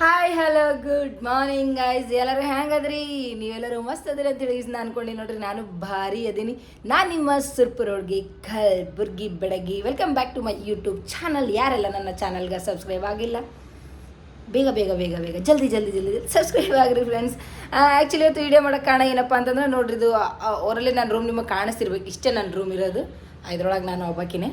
Hi hello good morning guys ಎಲ್ಲರೂ ಹೆಂಗದ್ರಿ? ನೀವೆಲ್ಲರೂ ಮಸ್ತ್ ಅದ್ರಿ ಅಂತ ಹೇಳಿ ನಾನು ಅನ್ಕೊಂಡು ನೋಡ್ರಿ, ನಾನು ಭಾರಿ ಅದೀನಿ. ನಾನು ನಿಮ್ಮ ಸುರ್ಪುರೋಡ್ಗೆ ಕಲ್ಬುರ್ಗಿ ಬೆಳಗಿ welcome back to my YouTube channel ಯಾರೆಲ್ಲ ನನ್ನ ಚಾನಲ್ಗೆ ಸಬ್ಸ್ಕ್ರೈಬ್ ಆಗಿಲ್ಲ, ಬೇಗ ಬೇಗ ಬೇಗ ಬೇಗ, ಜಲ್ದಿ ಜಲ್ದಿ ಜಲ್ದಿ ಸಬ್ಸ್ಕ್ರೈಬ್ ಆಗಿರಿ ಫ್ರೆಂಡ್ಸ್ ಆ್ಯಕ್ಚುಲಿ ಇವತ್ತು ವೀಡಿಯೋ ಮಾಡೋಕೆ ಕಾರಣ ಏನಪ್ಪ ಅಂತಂದ್ರೆ ನೋಡ್ರಿ ಇದು ಅವರಲ್ಲಿ ನನ್ನ ರೂಮ್ ನಿಮಗೆ ಕಾಣಿಸ್ತಿರ್ಬೇಕು, ಇಷ್ಟೇ ನನ್ನ ರೂಮ್ ಇರೋದು. ಇದ್ರೊಳಗೆ ನಾನು ಒಬ್ಬಾಕಿನೇ.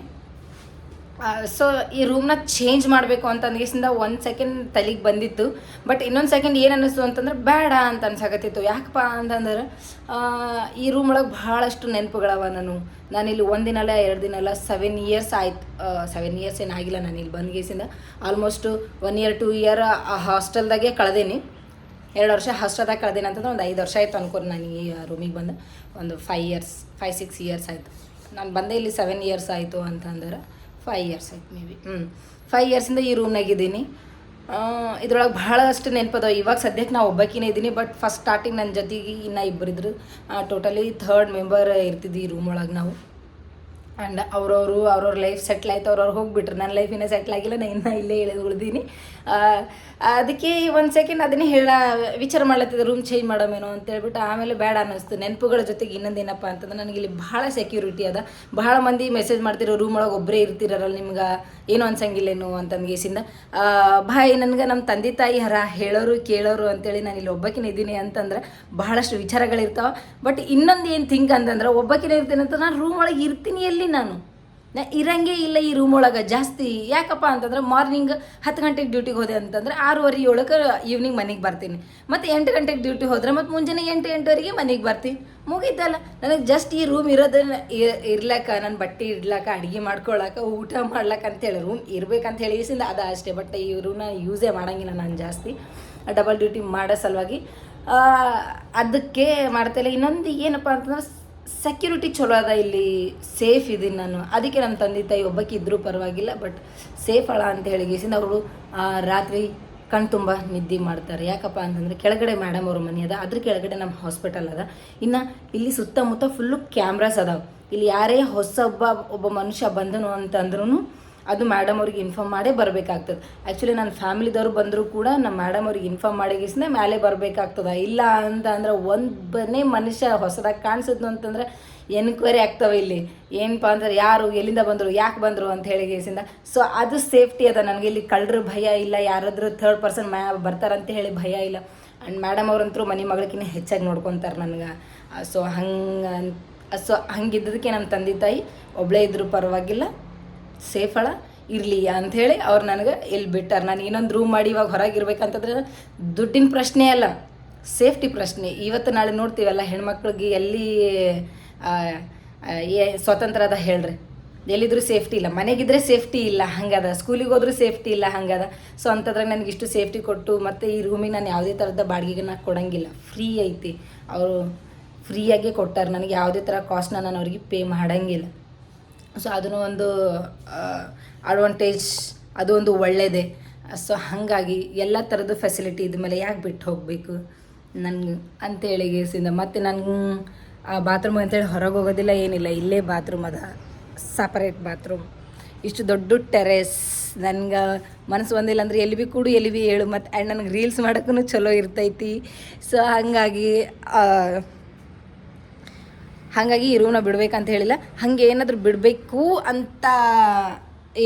ಸೊ ಈ ರೂಮ್ನ ಚೇಂಜ್ ಮಾಡಬೇಕು ಅಂತ ಅನ್ಗಿಸಿಂದ ಒಂದು ಸೆಕೆಂಡ್ ತಲೆಗೆ ಬಂದಿತ್ತು. ಬಟ್ ಇನ್ನೊಂದು ಸೆಕೆಂಡ್ ಏನು ಅನ್ನಿಸ್ತು ಅಂತಂದ್ರೆ ಬೇಡ ಅಂತ ಅನ್ಸಾಕತ್ತಿತ್ತು. ಯಾಕಪ್ಪ ಅಂತಂದ್ರೆ ಈ ರೂಮ್ ಒಳಗೆ ಭಾಳಷ್ಟು ನೆನಪುಗಳವ ನಾನು. ನಾನಿಲ್ಲಿ ಒಂದಿನಲ್ಲ ಎರಡು ದಿನ ಅಲ್ಲ ಸೆವೆನ್ ಇಯರ್ಸ್ ಆಯ್ತು ಸೆವೆನ್ ಇಯರ್ಸ್ ಏನಾಗಿಲ್ಲ ನಾನು ಇಲ್ಲಿ ಬಂದ್ಗೇಸಿಂದ almost one year two year ಆ ಹಾಸ್ಟೆಲ್ದಾಗೆ ಕಳೆದೇನಿ. ಎರಡು ವರ್ಷ ಹಾಸ್ಟೆಲ್ದಾಗ ಕಳೆದೇನೆ ಅಂತಂದ್ರೆ ಒಂದು ಐದು ವರ್ಷ ಆಯಿತು ಅನ್ಕೋರಿ ನಾನು ಈ ರೂಮಿಗೆ ಬಂದು. ಒಂದು five years five six years ಆಯಿತು. ನಾನು ಬಂದೆ ಇಲ್ಲಿ ಸೆವೆನ್ ಇಯರ್ಸ್ ಆಯಿತು ಅಂತಂದ್ರೆ ಫೈವ್ ಇಯರ್ಸ್ ಆಯ್ತು ಮೇ ಬಿ ಹ್ಞೂ ಫೈವ್ ಇಯರ್ಸಿಂದ ಈ ರೂಮ್ನಾಗಿದ್ದೀನಿ ಇದ್ರೊಳಗೆ ಭಾಳಷ್ಟು ನೆನಪದ ಇವಾಗ ಸದ್ಯಕ್ಕೆ ನಾವು ಒಬ್ಬಾಕಿನೇ ಇದ್ದೀನಿ ಬಟ್ ಫಸ್ಟ್ ಸ್ಟಾರ್ಟಿಂಗ್ ನನ್ನ ಜೊತೆಗೆ ಇನ್ನೂ ಇಬ್ಬರಿದ್ರು ಟೋಟಲಿ ಥರ್ಡ್ ಮೆಂಬರ್ ಇರ್ತಿದ್ವಿ ಈ ರೂಮ್ ಒಳಗೆ ನಾವು. ಆ್ಯಂಡ್ ಅವ್ರವರು, ಅವ್ರವ್ರ ಲೈಫ್ ಸೆಟ್ಲ್ ಆಯ್ತು. ಅವ್ರವ್ರು ಹೋಗ್ಬಿಟ್ರು. ನನ್ನ ಲೈಫ್ ಇನ್ನೂ ಸೆಟ್ಲ್ ಆಗಿಲ್ಲ. ನಾನು ಇನ್ನೂ ಇಲ್ಲೇ ಉಳಿದೀನಿ. ಅದಕ್ಕೆ ಒಂದು ಸೆಕೆಂಡ್ ಅದನ್ನೇ ಹೇಳ ವಿಚಾರ ಮಾಡ್ಲತ್ತಿದ್ದೆ ರೂಮ್ ಚೇಂಜ್ ಮಾಡೋಮೇನು ಅಂತ ಹೇಳ್ಬಿಟ್ಟು ಆಮೇಲೆ ಬೇಡ ಅನ್ನಿಸ್ತು. ನೆನಪುಗಳ ಜೊತೆಗೆ ಇನ್ನೊಂದೇನಪ್ಪ ಅಂತಂದ್ರೆ ನನಗೆ ಇಲ್ಲಿ ಭಾಳ ಸೆಕ್ಯೂರಿಟಿ ಅದ. ಭಾಳ ಮಂದಿ ಮೆಸೇಜ್ ಮಾಡ್ತಿರೋ ರೂಮ್ ಒಳಗೆ ಒಬ್ಬರೇ ಇರ್ತಿರಲ್ಲ ನಿಮ್ಗೆ, ಏನೋ ಅನ್ಸಂಗಿಲ್ಲೇನು ಅಂತಂದ್ಗೇಸಿಂದ ಭಾಯ್, ನನಗೆ ನಮ್ಮ ತಂದೆ ತಾಯಿ ಹರ ಹೇಳೋರು ಕೇಳೋರು ಅಂತೇಳಿ ನಾನು ಇಲ್ಲಿ ಒಬ್ಬಕಿನ ಇದ್ದೀನಿ ಅಂತಂದ್ರೆ ಬಹಳಷ್ಟು ವಿಚಾರಗಳಿರ್ತಾವೆ. ಬಟ್ ಇನ್ನೊಂದು ಏನು ಥಿಂಕ್ ಅಂತಂದ್ರೆ, ಒಬ್ಬಕಿನ ಇರ್ತೀನಿ ಅಂತ ನಾನು ರೂಮ್ ಒಳಗೆ ಇರ್ತೀನಿ ಎಲ್ಲಿ ನಾನು? ನಾ ಇರಂಗೇ ಇಲ್ಲ ಈ ರೂಮ್ ಒಳಗೆ. ಜಾಸ್ತಿ ಯಾಕಪ್ಪ ಅಂತಂದ್ರೆ ಮಾರ್ನಿಂಗ್ ಹತ್ತು ಗಂಟೆಗೆ ಡ್ಯೂಟಿಗೆ ಹೋದೆ ಅಂತಂದ್ರೆ ಆರೂವರೆ, ಏಳಕ್ಕೆ ಈವ್ನಿಂಗ್ ಮನೆಗೆ ಬರ್ತೀನಿ. ಮತ್ತು ಎಂಟು ಗಂಟೆಗೆ ಡ್ಯೂಟಿ ಹೋದ್ರೆ ಮತ್ತು ಮುಂಜಾನೆ ಎಂಟು, ಎಂಟುವರೆಗೆ ಮನೆಗೆ ಬರ್ತೀನಿ. ಮುಗೀತಲ್ಲ. ನನಗೆ ಜಸ್ಟ್ ಈ ರೂಮ್ ಇರೋದನ್ನ ಇರ್ಲಕ್ಕ ನನ್ನ ಬಟ್ಟೆ ಇಡ್ಲಕ್ಕ, ಅಡುಗೆ ಮಾಡ್ಕೊಳಕ್ಕೆ, ಊಟ ಮಾಡ್ಲಕ್ಕ ಅಂತೇಳಿ ರೂಮ್ ಇರ್ಬೇಕಂತ ಹೇಳಿ ಈಸಿಂದ ಅದ ಅಷ್ಟೇ. ಬಟ್ ಈ ರೂಮ್ನ ಯೂಸೇ ಮಾಡೋಂಗಿಲ್ಲ ನಾನು ಜಾಸ್ತಿ. ಡಬಲ್ ಡ್ಯೂಟಿ ಮಾಡೋ ಸಲುವಾಗಿ. ಅದಕ್ಕೆ ಮಾಡ್ತಾಯಿಲ್ಲ ಇನ್ನೊಂದು ಏನಪ್ಪ ಅಂತಂದ್ರೆ ಸೆಕ್ಯೂರಿಟಿ ಚಲೋ ಅದ, ಇಲ್ಲಿ ಸೇಫ್ ಇದೀನಿ ನಾನು. ಅದಕ್ಕೆ ನನ್ನ ತಂದೆ ತಾಯಿ ಒಬ್ಬಕ್ಕೆ ಇದ್ರೂ ಪರವಾಗಿಲ್ಲ ಬಟ್ ಸೇಫ್ ಅಳ ಅಂತ ಹೇಳಿ ಗೇಸಿಂದ ಅವರು ರಾತ್ರಿ ಕಣ್ ತುಂಬ ನಿದ್ದೆ ಮಾಡ್ತಾರೆ. ಯಾಕಪ್ಪ ಅಂತಂದರೆ ಕೆಳಗಡೆ ಮೇಡಮ್ ಅವ್ರ ಮನೆ ಅದ, ಅದ್ರ ಕೆಳಗಡೆ ನಮ್ಮ ಹಾಸ್ಪಿಟಲ್ ಅದ. ಇನ್ನು ಇಲ್ಲಿ ಸುತ್ತಮುತ್ತ ಫುಲ್ಲು ಕ್ಯಾಮ್ರಾಸ್ ಅದಾವೆ. ಇಲ್ಲಿ ಯಾರೇ ಹೊಸೊಬ್ಬ ಒಬ್ಬ ಮನುಷ್ಯ ಬಂದನು ಅಂತಂದ್ರೂ ಅದು ಮೇಡಮ್ ಅವ್ರಿಗೆ ಇನ್ಫಾರ್ಮ್ ಮಾಡೇ ಬರಬೇಕಾಗ್ತದೆ. ಆ್ಯಕ್ಚುಲಿ ನನ್ನ ಫ್ಯಾಮಿಲಿದವರು ಬಂದರೂ ಕೂಡ ನಮ್ಮ ಮೇಡಮ್ ಅವ್ರಿಗೆ ಇನ್ಫಾರ್ಮ್ ಮಾಡಿಗಿಸ್ನೆ ಮೇಲೆ ಬರಬೇಕಾಗ್ತದೆ. ಇಲ್ಲ ಅಂತ ಅಂದ್ರೆ ಒಂದನೇ ಮನುಷ್ಯ ಹೊಸದಾಗಿ ಕಾಣಿಸಿದ್ನು ಅಂತಂದ್ರೆ ಎನ್ಕ್ವೈರಿ ಆಗ್ತವೆ ಇಲ್ಲಿ. ಏನಪ್ಪ ಅಂದ್ರೆ ಯಾರು, ಎಲ್ಲಿಂದ ಬಂದರು, ಯಾಕೆ ಬಂದರು ಅಂತ ಹೇಳಿ ಗೇಸಿಂದ ಸೊ ಅದು ಸೇಫ್ಟಿ ಅದ ನನಗೆ. ಇಲ್ಲಿ ಕಳ್ಳರು ಭಯ ಇಲ್ಲ, ಯಾರಾದರೂ ಥರ್ಡ್ ಪರ್ಸನ್ ಮ್ಯಾ ಬರ್ತಾರಂತ ಹೇಳಿ ಭಯ ಇಲ್ಲ. ಆ್ಯಂಡ್ ಮೇಡಮ್ ಅವ್ರಂತರೂ ಮನೆ ಮಗಳಿಗಿನ್ನ ಹೆಚ್ಚಾಗಿ ನೋಡ್ಕೊತಾರೆ ನನಗೆ. ಸೊ ಹಂಗೆ ಸೊ ಹಂಗಿದ್ದದಕ್ಕೆ ನಮ್ಮ ತಂದೆ ತಾಯಿ ಒಬ್ಬಳೇ ಇದ್ರೂ ಪರವಾಗಿಲ್ಲ. ಸೇಫಳ ಇರಲಿ ಅಂಥೇಳಿ ಅವ್ರು ನನಗೆ ಇಲ್ಲಿ ಬಿಟ್ಟಾರೆ? ನಾನು ಇನ್ನೊಂದು ರೂಮ್ ಮಾಡಿ ಇವಾಗ ಹೊರಗಿರ್ಬೇಕಂತಂದ್ರೆ ದುಡ್ಡಿನ ಪ್ರಶ್ನೆ ಅಲ್ಲ ಸೇಫ್ಟಿ ಪ್ರಶ್ನೆ. ಇವತ್ತು ನಾಳೆ ನೋಡ್ತೀವಲ್ಲ ಹೆಣ್ಮಕ್ಳಿಗೆ ಎಲ್ಲಿ ಸ್ವತಂತ್ರ ಅದ ಹೇಳ್ರಿ. ಎಲ್ಲಿದ್ರೂ ಸೇಫ್ಟಿ ಇಲ್ಲ. ಮನೆಗಿದ್ರೆ ಸೇಫ್ಟಿ ಇಲ್ಲ, ಹಂಗದ. ಸ್ಕೂಲಿಗೆ ಹೋದ್ರೂ ಸೇಫ್ಟಿ ಇಲ್ಲ, ಹಂಗದ. ಸೊ ಅಂಥದ್ರಾಗ ನನಗೆ ಇಷ್ಟು ಸೇಫ್ಟಿ ಕೊಟ್ಟು ಮತ್ತು ಈ ರೂಮಿಗೆ ನಾನು ಯಾವುದೇ ಥರದ ಬಾಡಿಗೆಗೆ ನಾ ಕೊಡಂಗಿಲ್ಲ. ಫ್ರೀ ಐತಿ. ಅವರು ಫ್ರೀಯಾಗೆ ಕೊಟ್ಟಾರ. ನನಗೆ ಯಾವುದೇ ಥರ ಕಾಸ್ಟ್ನ ನಾನು ಅವ್ರಿಗೆ ಪೇ ಮಾಡಂಗಿಲ್ಲ. ಸೊ ಅದನ್ನು ಒಂದು ಅಡ್ವಾಂಟೇಜ್ ಅದು ಒಂದು ಒಳ್ಳೆಯದೇ ಸೊ ಹಾಗಾಗಿ ಎಲ್ಲ ಥರದ ಫೆಸಿಲಿಟಿ ಇದ್ದ ಮೇಲೆ ಯಾಕೆ ಬಿಟ್ಟು ಹೋಗಬೇಕು? ನನ್ಗೆ ಅಂತೇಳಿ ಗೇಸಿಂದ. ಮತ್ತು ನನಗೆ ಆ ಬಾತ್ರೂಮ್ ಅಂತೇಳಿ ಹೊರಗೆ ಹೋಗೋದಿಲ್ಲ, ಏನಿಲ್ಲ. ಇಲ್ಲೇ ಬಾತ್ರೂಮ್ ಅದ. ಸಪರೇಟ್ ಬಾತ್ರೂಮ್ ಇಷ್ಟು ದೊಡ್ಡ ಟೆರೆಸ್ ನನ್ಗೆ ಮನಸ್ಸು ಬಂದಿಲ್ಲ ಅಂದ್ರೆ ಎಲ್ಲಿ ಬಿ ಕೂಡು, ಎಲ್ಲಿ ಬಿ ಹೇಳು ಮತ್ತು ಆ್ಯಂಡ್ ನನಗೆ ರೀಲ್ಸ್ ಮಾಡೋಕ್ಕೂ ಚಲೋ ಇರ್ತೈತಿ. ಸೊ ಹಾಗಾಗಿ ಹಾಗಾಗಿ ಈ ರೂಮ್ನ ಬಿಡ್ಬೇಕಂತ ಹೇಳಿಲ್ಲ. ಹಾಗೆ ಏನಾದರೂ ಬಿಡಬೇಕು ಅಂತ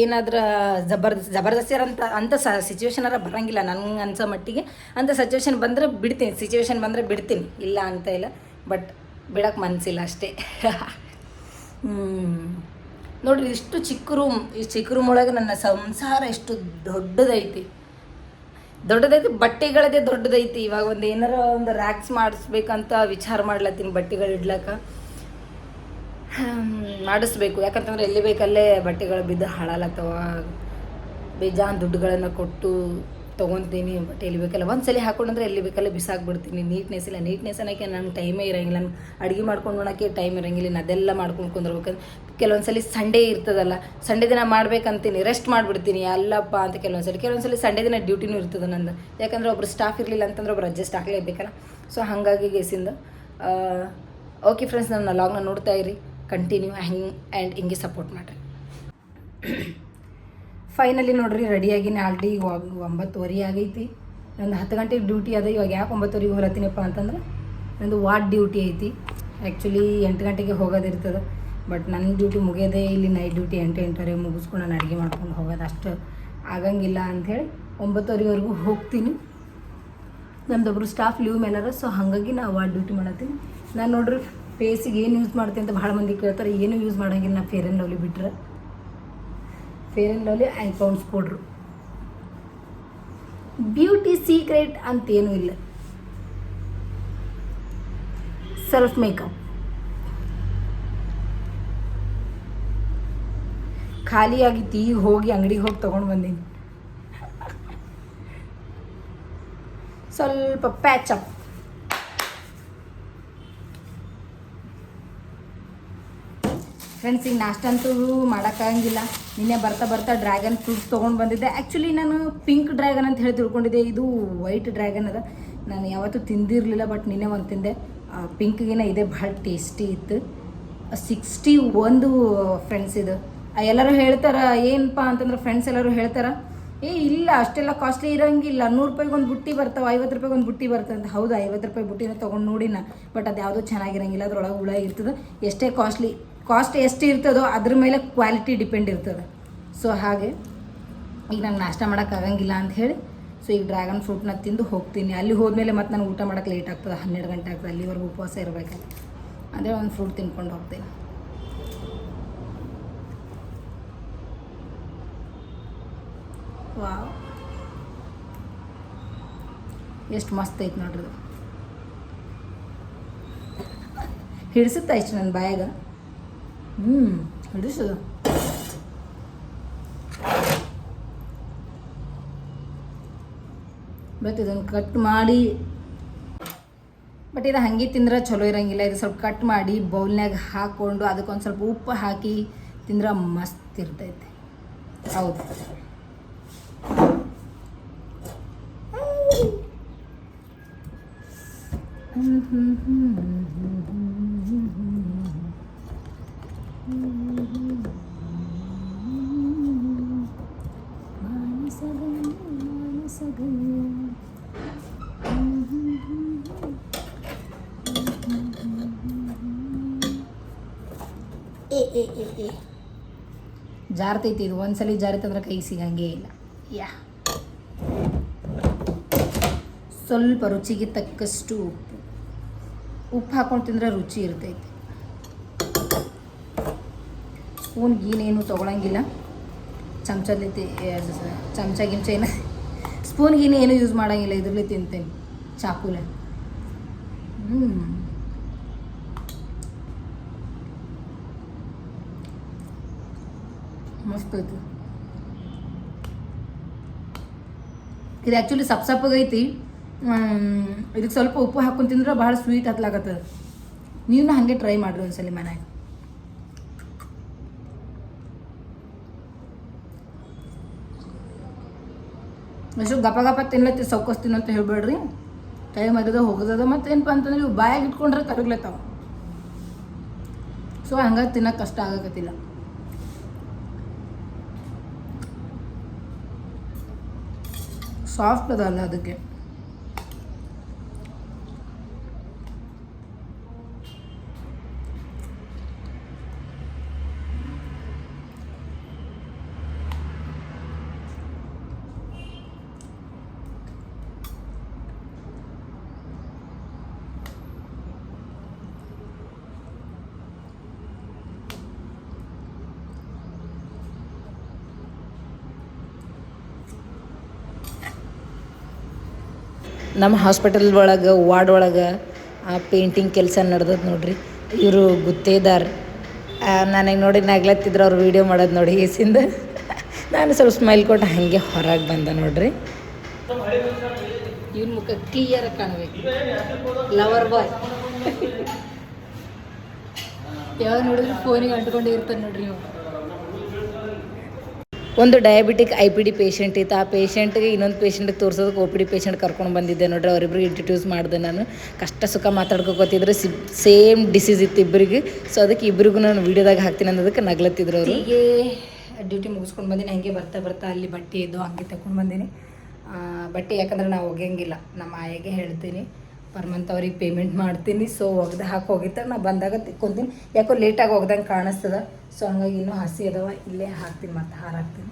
ಏನಾದ್ರೂ ಜಬರ್ ಜಬರ್ದಸ್ತಿ ಅಂತ ಅಂಥ ಸ ಸಿಚುವೇಶನರ ಬರೋಂಗಿಲ್ಲ ನನಗೆ ಅನ್ಸೋ ಮಟ್ಟಿಗೆ. ಅಂತ ಸಿಚುವೇಶನ್ ಬಂದರೆ ಬಿಡ್ತೀನಿ. ಸಿಚುವೇಶನ್ ಬಂದರೆ ಬಿಡ್ತೀನಿ. ಇಲ್ಲ ಅಂತ ಇಲ್ಲ. ಬಟ್ ಬಿಡೋಕ್ಕೆ ಮನಸ್ಸಿಲ್ಲ ಅಷ್ಟೇ. ನೋಡ್ರಿ, ಇಷ್ಟು ಚಿಕ್ಕ ರೂಮ್ ಈ ಚಿಕ್ಕ ರೂಮ್ ಒಳಗೆ ನನ್ನ ಸಂಸಾರ ಎಷ್ಟು ದೊಡ್ಡದೈತಿ. ದೊಡ್ಡದೈತಿ, ಬಟ್ಟೆಗಳದೇ ದೊಡ್ಡದೈತಿ. ಇವಾಗ ಒಂದು ಏನಾರ ಒಂದು ರ್ಯಾಕ್ಸ್ ಮಾಡಿಸ್ಬೇಕಂತ ವಿಚಾರ ಮಾಡ್ಲತ್ತೀನಿ, ಬಟ್ಟೆಗಳು ಇಡ್ಲಕ್ಕ. ಮಾಡಿಸ್ಬೇಕು. ಯಾಕಂತಂದ್ರೆ ಎಲ್ಲಿ ಬೇಕಲ್ಲೇ ಬಟ್ಟೆಗಳು ಬಿದ್ದು ಹಾಳಾಗ್ಲತ್ತವ. ಬೇಜಾನ್ ದುಡ್ಡುಗಳನ್ನು ಕೊಟ್ಟು ತೊಗೊತೀನಿ ಬಟ್ ಎಲ್ಲಿ ಬೇಕಲ್ಲ. ಒಂದ್ಸಲಿ ಹಾಕೊಂಡ್ರೆ ಎಲ್ಲಿ ಬೇಕಲ್ಲ ಬಿಸಾಕ್ಬಿಡ್ತೀನಿ. ನೀಟ್ನೆಸ್ ಇಲ್ಲ. ನೀಟ್ನೆಸ್ ಅನ್ನೋಕ್ಕೆ ನಂಗೆ ಟೈಮೇ ಇರೋಂಗಿಲ್ಲ. ನಾನು ಅಡುಗೆ ಮಾಡ್ಕೊಂಡು ಟೈಮ್ ಇರೋಂಗಿಲ್ಲ. ಇನ್ನು ಅದೆಲ್ಲ ಮಾಡ್ಕೊಂಡು ಕುಂದ್ರಬೇಕಂದ್ರೆ ಕೆಲವೊಂದ್ಸಲಿ ಸಂಡೇ ಇರ್ತದಲ್ಲ, ಸಂಡೇ ದಿನ ಮಾಡ್ಬೇಕಂತೀನಿ. ರೆಸ್ಟ್ ಮಾಡ್ಬಿಡ್ತೀನಿ. ಅಲ್ಲಪ್ಪ ಅಂತ ಕೆಲವೊಂದ್ಸಲಿ. ಕೆಲವೊಂದ್ಸಲಿ ಸಂಡೇ ದಿನ ಡ್ಯೂಟಿನೂ ಇರ್ತದೆ ನಂದು. ಯಾಕಂದ್ರೆ ಒಬ್ರು ಸ್ಟಾಫ್ ಇರಲಿಲ್ಲ ಅಂತಂದ್ರೆ ಒಬ್ರು ಅಡ್ಜಸ್ಟ್ ಆಗಲೇಬೇಕಲ್ಲ ಸೊ ಹಾಗಾಗಿ ಗೇಸಿಂದ ಓಕೆ ಫ್ರೆಂಡ್ಸ್, ನನ್ನ ಲಾಗ್ನ ನೋಡ್ತಾ ಇರಿ. ಕಂಟಿನ್ಯೂ ಹೆಂಗ್ ಆ್ಯಂಡ್ ಹಿಂಗೆ ಸಪೋರ್ಟ್ ಮಾಡಿರಿ. ಫೈನಲಿ ನೋಡ್ರಿ ರೆಡಿಯಾಗಿನೇ ಆಲ್ರೆಡಿ ಒಂಬತ್ತುವರೆ ಆಗೈತಿ. ನಂದು ಹತ್ತು ಗಂಟೆಗೆ ಡ್ಯೂಟಿ ಅದ, ಇವಾಗ ಯಾಕೆ ಒಂಬತ್ತುವರೆಗೆ ಹೋಲತ್ತೀನಪ್ಪ ಅಂತಂದ್ರೆ, ನಂದು ವಾರ್ಡ್ ಡ್ಯೂಟಿ ಐತಿ. ಆ್ಯಕ್ಚುಲಿ ಎಂಟು ಗಂಟೆಗೆ ಹೋಗೋದಿರ್ತದೆ ಬಟ್ ನನ್ನ ಡ್ಯೂಟಿ ಮುಗಿಯೋದೇ ಇಲ್ಲಿ ನೈಟ್ ಡ್ಯೂಟಿ ಎಂಟು, ಎಂಟುವರೆ ಮುಗಿಸ್ಕೊಂಡು ನಾನು ಅಡುಗೆ ಮಾಡ್ಕೊಂಡು ಹೋಗೋದು ಅಷ್ಟು ಆಗಂಗಿಲ್ಲ ಅಂಥೇಳಿ ಒಂಬತ್ತುವರೆವರೆಗೂ ಹೋಗ್ತೀನಿ. ನಮ್ದೊಬ್ರು ಸ್ಟಾಫ್ ಲೀವ್ ಮೇಲಾರ ಸೊ ಹಾಗಾಗಿ ನಾ ವಾರ್ಡ್ ಡ್ಯೂಟಿ ಮಾಡತ್ತೀನಿ. ನಾನು ನೋಡ್ರಿ ಫೇಸಿಗೆ ಏನು ಯೂಸ್ ಮಾಡ್ತೀನಿ ಅಂತ ಭಾಳ ಮಂದಿ ಕೇಳ್ತಾರೆ, ಏನು ಯೂಸ್ ಮಾಡೋಂಗಿಲ್ಲ ನಾ ಫೇರ್ ಆ್ಯಂಡ್ ಲವ್ಲಿ ಬಿಟ್ರೆ. ಫೇರ್ ಆ್ಯಂಡ್ ಲವ್ಲಿ ಐ ಪೌಂಡ್ಸ್ ಪೌಡ್ರು. ಬ್ಯೂಟಿ ಸೀಕ್ರೆಟ್ ಅಂತೇನೂ ಇಲ್ಲ. Self makeup. ಖಾಲಿಯಾಗಿ ಈಗ ಹೋಗಿ ಅಂಗಡಿಗೆ ಹೋಗಿ ತೊಗೊಂಡು ಬಂದೀನಿ. ಸ್ವಲ್ಪ ಪ್ಯಾಚಪ್. ಫ್ರೆಂಡ್ಸ್ ಈಗ ನಾಷ್ಟ ಅಂತೂ ಮಾಡೋಕ್ಕಾಗಂಗಿಲ್ಲ. ನಿನ್ನೆ ಬರ್ತಾ ಬರ್ತಾ ಡ್ರ್ಯಾಗನ್ ಫ್ರೂಟ್ಸ್ ತೊಗೊಂಡು ಬಂದಿದ್ದೆ. ಆ್ಯಕ್ಚುಲಿ ನಾನು ಪಿಂಕ್ ಡ್ರ್ಯಾಗನ್ ಅಂತ ಹೇಳಿ ತಿಳ್ಕೊಂಡಿದ್ದೆ. ಇದು ವೈಟ್ ಡ್ರ್ಯಾಗನ್ ಅದ. ನಾನು ಯಾವತ್ತೂ ತಿಂದಿರಲಿಲ್ಲ ಬಟ್ ನಿನ್ನೆ ಒಂದು ತಿಂದೆ. ಪಿಂಕ್ಗಿನ ಇದೆ, ಭಾಳ ಟೇಸ್ಟಿ ಇತ್ತು. ಸಿಕ್ಸ್ಟಿ ಒಂದು ಫ್ರೆಂಡ್ಸ್ ಇದು ಎಲ್ಲರೂ ಹೇಳ್ತಾರ ಏನಪ್ಪ ಅಂತಂದ್ರೆ ಫ್ರೆಂಡ್ಸ್ ಎಲ್ಲರೂ ಹೇಳ್ತಾರ, ಏ, ಇಲ್ಲ, ಅಷ್ಟೆಲ್ಲ ಕಾಸ್ಟ್ಲಿ ಇರೋಂಗಿಲ್ಲ. ನೂರು ರೂಪಾಯಿಗೆ ಒಂದು ಬುಟ್ಟಿ ಬರ್ತಾವೆ, ಐವತ್ತು ರೂಪಾಯಿಗೆ ಒಂದು ಬುಟ್ಟಿ ಬರ್ತದೆ. ಅಂತ, ಹೌದು, ಐವತ್ತು ರೂಪಾಯಿ ಬುಟ್ಟಿನ ತೊಗೊಂಡು ನೋಡಿನ ಬಟ್ ಅದು ಯಾವುದೂ ಚೆನ್ನಾಗಿರಂಗಿಲ್ಲ. ಅದ್ರೊಳಗೆ ಹುಳ ಇರ್ತದೆ. ಎಷ್ಟೇ ಕಾಸ್ಟ್ಲಿ ಕಾಸ್ಟ್ ಎಷ್ಟು ಇರ್ತದೋ ಅದ್ರ ಮೇಲೆ ಕ್ವಾಲಿಟಿ ಡಿಪೆಂಡ್ ಇರ್ತದೆ. ಸೊ ಹಾಗೆ ಈಗ ನಂಗೆ ನಾಷ್ಟ ಆಗಂಗಿಲ್ಲ ಅಂತ ಹೇಳಿ, ಸೊ ಈಗ ಡ್ರ್ಯಾಗನ್ ಫ್ರೂಟ್ನ ತಿಂದು ಹೋಗ್ತೀನಿ. ಅಲ್ಲಿ ಹೋದ್ಮೇಲೆ ಮತ್ತೆ ನಾನು ಊಟ ಮಾಡೋಕ್ಕೆ ಲೇಟ್ ಆಗ್ತದೆ, ಹನ್ನೆರಡು ಗಂಟೆ ಆಗ್ತದೆ, ಅಲ್ಲಿವರೆಗೂ ಉಪವಾಸ ಇರಬೇಕು ಅಂದರೆ ಒಂದು ಫ್ರೂಟ್ ತಿನ್ಕೊಂಡು ಹೋಗ್ತೀನಿ. ವಾವ್ ಎಷ್ಟು ಮಸ್ತ್ ಐತೆ ನೋಡ್ರಿ. ಹಿಡಿಸುತ್ತಾ ಇಷ್ಟು ನನ್ನ ಬಾಯಾಗ? ಹ್ಞೂ ಹಿಡಿಸು ಬಟ್ ಇದನ್ನು ಕಟ್ ಮಾಡಿ. ಬಟ್ ಇದು ಹಾಗೆ ತಿಂದ್ರೆ ಚಲೋ ಇರಂಗಿಲ್ಲ. ಇದು ಸ್ವಲ್ಪ ಕಟ್ ಮಾಡಿ ಬೌಲ್ನಾಗ ಹಾಕ್ಕೊಂಡು ಅದಕ್ಕೊಂದು ಸ್ವಲ್ಪ ಉಪ್ಪು ಹಾಕಿ ತಿಂದ್ರೆ ಮಸ್ತ್ ಇರ್ತೈತೆ. ಹೌದು. ಏ ಏ ಏ ಏ. ಜಾರ್ತೈತಿ ಇದು ಒಂದ್ಸಲಿ ಜಾರಿತಂದ್ರೆ ಕೈ ಸಿಗಂಗೇ ಇಲ್ಲ. ಯಾ. ಸ್ವಲ್ಪ ರುಚಿಗೆ ತಕ್ಕಷ್ಟು ಉಪ್ಪು. ಉಪ್ಪು ಹಾಕೊಂಡು ತಿಂದ್ರೆ ರುಚಿ ಇರ್ತೈತಿ. ಸ್ಪೂನ್ ಗೀನೇನು ತೊಗೊಳಂಗಿಲ್ಲ. ಚಮಚದಲ್ಲಿ ಚಮಚ ಗಿಮಚ ಏನು ಸ್ಪೂನ್ ಗೀನ ಏನು ಯೂಸ್ ಮಾಡಂಗಿಲ್ಲ ಇದರಲ್ಲಿ ತಿಂತೇನೆ. ಚಾಕುಲೆ. ಹ್ಞೂ ಮಸ್ತ್ ಇದು ಆ್ಯಕ್ಚುಲಿ ಸಪ್ ಸಪ್ಪಗೈತಿ ಇದಕ್ಕೆ ಸ್ವಲ್ಪ ಉಪ್ಪು ಹಾಕೊಂಡು ತಿಂದ್ರೆ ಭಾಳ ಸ್ವೀಟ್ ಹತ್ಲಾಗತ್ತದ ನೀವನ್ನ ಹಾಗೆ ಟ್ರೈ ಮಾಡ್ರಿ ಒಂದ್ಸಲಿ ಮನ್ಯಾಗ. ಎಷ್ಟು ಗಪ ಗಪ ತಿನ್ಲತ್ತಿ ಸೌಕಸ್ತೀನಿ ಅಂತ ಹೇಳ್ಬೇಡ್ರಿ. ಟೈಮ್ ಆಗಿದೆ ಹೋಗದ ಮತ್ತೆ ಏನಪ್ಪ ಅಂತಂದ್ರೆ ಇವು ಬಾಯಾಗಿ ಇಟ್ಕೊಂಡ್ರೆ ಕರಗ್ಲತ್ತಾವ ಸೊ ಹಂಗಾಗಿ ತಿನ್ನೋಕೆ ಕಷ್ಟ ಆಗಕತ್ತಿಲ್ಲ. ಸಾಫ್ಟ್ ಅದಲ್ಲ ಅದಕ್ಕೆ ನಮ್ಮ ಹಾಸ್ಪಿಟಲ್ ಒಳಗೆ, ವಾರ್ಡ್ ಒಳಗೆ ಆ ಪೇಂಟಿಂಗ್ ಕೆಲಸ ನಡೆದದ್ ನೋಡ್ರಿ. ಇವರು ಗುತ್ತೇದಾರ್. ನನಗೆ ನೋಡಿ ನಗ್ಲತ್ತಿದ್ರು, ಅವ್ರು ವೀಡಿಯೋ ಮಾಡೋದು ನೋಡಿ ಈಸಿಂದ ನಾನು ಸ್ವಲ್ಪ ಸ್ಮೈಲ್ ಕೊಟ್ಟು ಹಾಗೆ ಹೊರಗೆ ಬಂದೆ ನೋಡ್ರಿ. ಇವ್ರ ಮುಖ ಕ್ಲಿಯರ್ ಕಾಣಬೇಕು. ಲವರ್ ಬಾಯ್ ಯಾವಾಗ ನೋಡಿದ್ರು ಫೋನಿಗೆ ಅಂಟ್ಕೊಂಡೇ ಇರ್ತಾನೆ ನೋಡ್ರಿ ಒಂದು diabetic I P D patient ಇತ್ತು. ಆ ಪೇಷಂಟ್ಗೆ ಇನ್ನೊಂದು ಪೇಷಂಟ್ಗೆ ತೋರಿಸೋದಕ್ಕೆ ಒ ಪಿ ಡಿ ಪೇಷಂಟ್ ಕರ್ಕೊಂಡು ಬಂದಿದ್ದೆ. ನೋಡ್ರಿ, ಅವರಿಬ್ರಿಗೆ ಇಂಟ್ರಡ್ಯೂಸ್ ಮಾಡಿದೆ ನಾನು. ಕಷ್ಟ ಸುಖ ಮಾತಾಡ್ಕೋತಿದ್ರೆ ಸಿ ಸೇಮ್ ಡಿಸೀಸ್ ಇತ್ತು ಇಬ್ಬರಿಗೆ ಸೊ ಅದಕ್ಕೆ ಇಬ್ಬರಿಗೂ ನಾನು ವೀಡಿಯೋದಾಗ ಹಾಕ್ತೀನಿ ಅನ್ನೋದಕ್ಕೆ ನಗ್ಲತ್ತಿದ್ರು ಅವರು. ಹೀಗೆ ಡ್ಯೂಟಿ ಮುಗಿಸ್ಕೊಂಡು ಬಂದಿನಿ. ಹಂಗೆ ಬರ್ತಾ ಬರ್ತಾ ಅಲ್ಲಿ ಬಟ್ಟೆ ಇದ್ದು ಹಂಗೆ ತಗೊಂಡು ಬಂದೀನಿ. ಬಟ್ಟೆ ಯಾಕಂದ್ರೆ ನಾವು ಹೋಗಂಗಿಲ್ಲ ನಮ್ಮ ಆಯಾಗೆ ಹೇಳ್ತೀನಿ. ಪರ್ ಮಂತ್ ಅವ್ರಿಗೆ ಪೇಮೆಂಟ್ ಮಾಡ್ತೀನಿ. ಸೊ ಒಗ್ದು ಹಾಕಿ ಹೋಗಿದ್ದಾಗ ನಾ ಬಂದಾಗ ತಿಕ್ಕೊಂತೀನಿ. ಯಾಕೋ ಲೇಟಾಗಿ ಒಗ್ದಂಗೆ ಕಾಣಿಸ್ತದ. ಸೊ ಹಂಗಾಗಿ ಇನ್ನೂ ಹಸಿ ಅದಾವ. ಇಲ್ಲೇ ಹಾಕ್ತೀನಿ ಮತ್ತೆ ಹಾರಾಕ್ತೀನಿ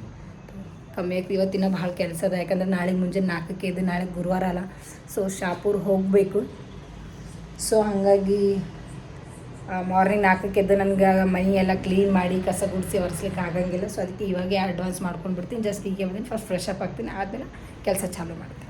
ಕಮ್ಮಿ ಆಯ್ತು ಇವತ್ತಿನ ಭಾಳ ಕೆಲಸ ಅದ. ಯಾಕಂದ್ರೆ ನಾಳೆ ಮುಂಜಾನೆ ನಾಲ್ಕಕ್ಕೆ ಇದೆ ನಾಳೆ ಗುರುವಾರ ಅಲ್ಲ. ಸೊ ಶಾಪೂರ್ ಹೋಗಬೇಕು. ಸೊ ಹಾಗಾಗಿ ಮಾರ್ನಿಂಗ್ ನಾಲ್ಕಕ್ಕೆ ಎದ್ದು ನನಗೆ ಮೈ ಎಲ್ಲ ಕ್ಲೀನ್ ಮಾಡಿ ಕಸ ಗುಡಿಸಿ ಒರೆಸ್ಲಿಕ್ಕೆ ಆಗಂಗಿಲ್ಲ. ಸೊ ಅದಕ್ಕೆ ಇವಾಗೆ ಅಡ್ವಾನ್ಸ್ ಮಾಡ್ಕೊಂಡು ಬಿಡ್ತೀನಿ ಜಸ್ಟ್ ಈಗ ಬಂದಿನಿ ಫಸ್ಟ್ ಫ್ರೆಶ್ ಅಪ್ ಆಗ್ತೀನಿ. ಆದ್ಮೇಲೆ ಕೆಲಸ ಚಾಲೂ ಮಾಡ್ತೀನಿ.